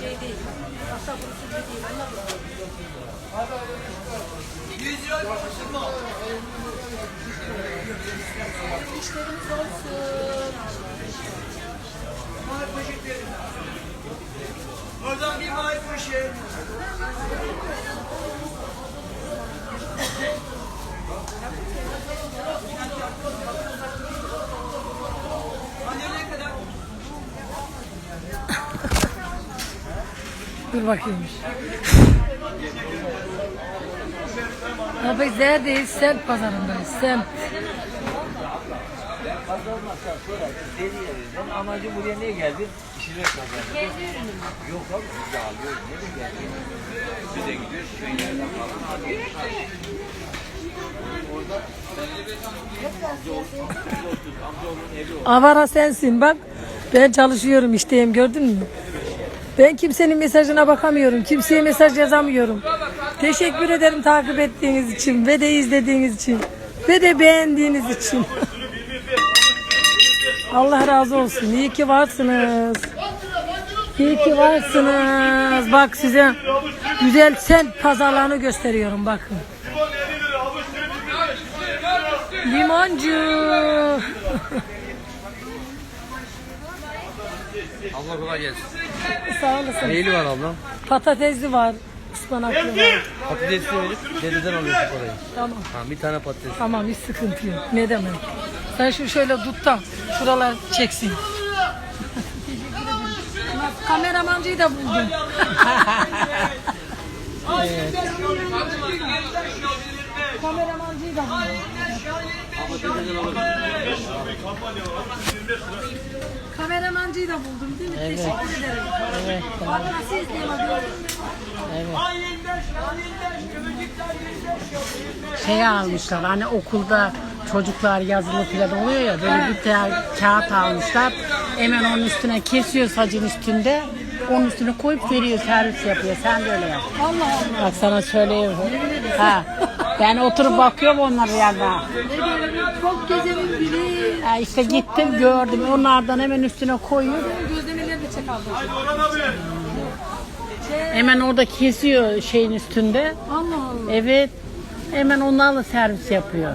Şey değil. Hatta burası değil. Anladın mı? 100 yıl mı? Dur bakayım. Abi neredeyiz? Semt pazarındayız. Semt. Ben amacım buraya niye geldim? İşine kazandım. Kendi ürünüm. Yok abi biz de alıyoruz. Nereye geldik? Biz de gidiyoruz. Şeylerden falan alıyoruz. Orada. Avara sensin bak. Ben çalışıyorum işteyim gördün mü? Ben kimsenin mesajına bakamıyorum. Kimseye mesaj yazamıyorum. Teşekkür ederim takip ettiğiniz için ve de izlediğiniz için ve de beğendiğiniz için. Allah razı olsun. İyi ki varsınız. İyi ki varsınız. Bak size güzel semt pazarlarını gösteriyorum bakın. Limoncu. Abla kolay gelsin. Sağ olasın. Neyli var ablam? Patatesli var. ıspanaklı var. Patatesli verip dededen alıyorsun parayı. Tamam. Ha, bir tane patates. Tamam hiç sıkıntı yok. Ne demek. Sen şu şöyle tut da şuralar çeksin. Kameramancıyı da buldum. Kameramancıyı da buldum. Kameramancıyı da buldum değil mi? Teşekkür ederim. Evet. Bak nasıl izleyeyim abi? şey almışlar hani okulda çocuklar yazılı falan oluyor ya böyle bir tane kağıt almışlar hemen onun üstüne kesiyor sacın üstünde onun üstüne koyup veriyor servis yapıyor sen de öyle yap. Allah Allah. Bak sana söyleyeyim. Ha. Ben oturup bakıyorum onlara diyorum? Çok gezenin biri. Ha işte gittim gördüm onlardan hemen üstüne koyuyor. Gözlemeleri de çek. Hemen orada kesiyor şeyin üstünde. Allah Allah. Evet. Hemen onlarla servis yapıyor.